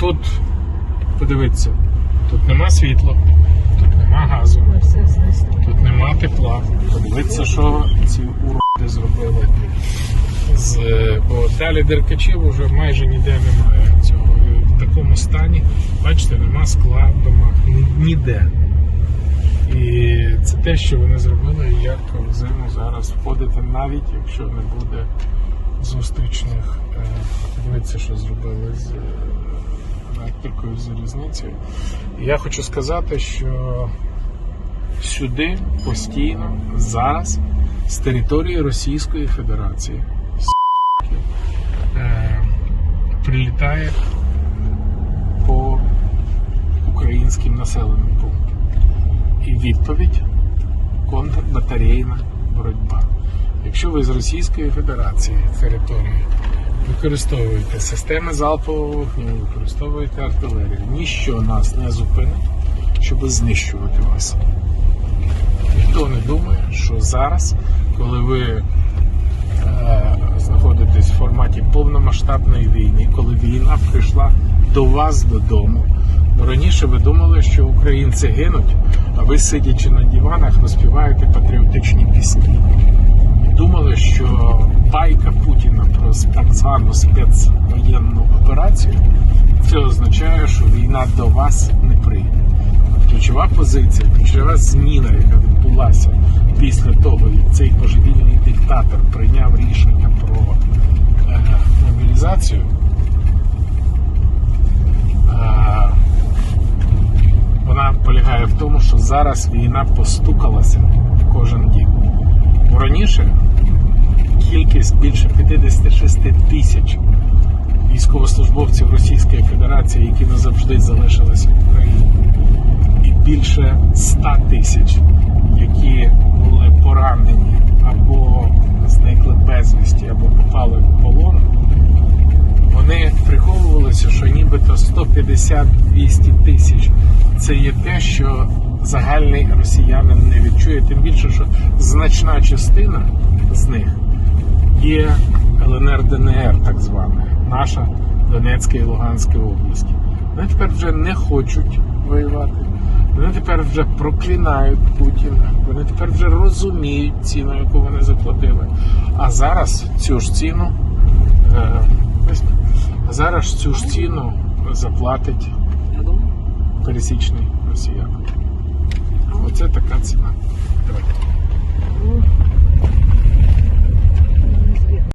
тут подивіться, тут нема світла, тут нема газу, тут нема тепла. Подивіться, що ці уроди зробили. З, бо далі деркачів вже майже ніде немає цього. В такому стані, бачите, нема скла в домах, ні- ніде. І це те, що вони зробили, як в зиму зараз входити, навіть якщо не буде зустрічних. е, Дивіться, що зробили з електрикою залізницею. Я хочу сказати, що сюди постійно зараз з території Російської Федерації е, прилітає по українським населеним пунктам. І відповідь контрбатарейна боротьба. Якщо ви з Російської Федерації території використовуєте системи залпового вогню, використовуєте артилерію, ніщо нас не зупинить, щоб знищувати вас. Ніхто не думає, що зараз, коли ви е, знаходитесь в форматі повномасштабної війни, коли війна прийшла до вас додому. Раніше ви думали, що українці гинуть, а ви, сидячи на диванах, розпіваєте патріотичні пісні. І думали, що байка Путіна про так звану спецвоєнну операцію це означає, що війна до вас не прийде. Ключова позиція, ключова зміна, яка відбулася після того, як цей божевільний диктатор прийняв рішення про е, мобілізацію. Е, вона полягає в тому, що зараз війна постукалася в кожен дім. Раніше кількість більше 56 тисяч військовослужбовців Російської Федерації, які назавжди залишилися в Україні, і більше 100 тисяч, які були поранені або зникли безвісті, або попали в полон. Вони приховувалися, що нібито 150-200 тисяч це є те, що загальний росіянин не відчує. Тим більше, що значна частина з них є ЛНР ДНР, так звана, наша Донецька і Луганська області. Вони тепер вже не хочуть воювати. Вони тепер вже проклинають Путіна. Вони тепер вже розуміють ціну, яку вони заплатили. А зараз цю ж ціну. е, а зараз цю ж ціну заплатить пересічний росіянин. Оце така ціна. Давайте.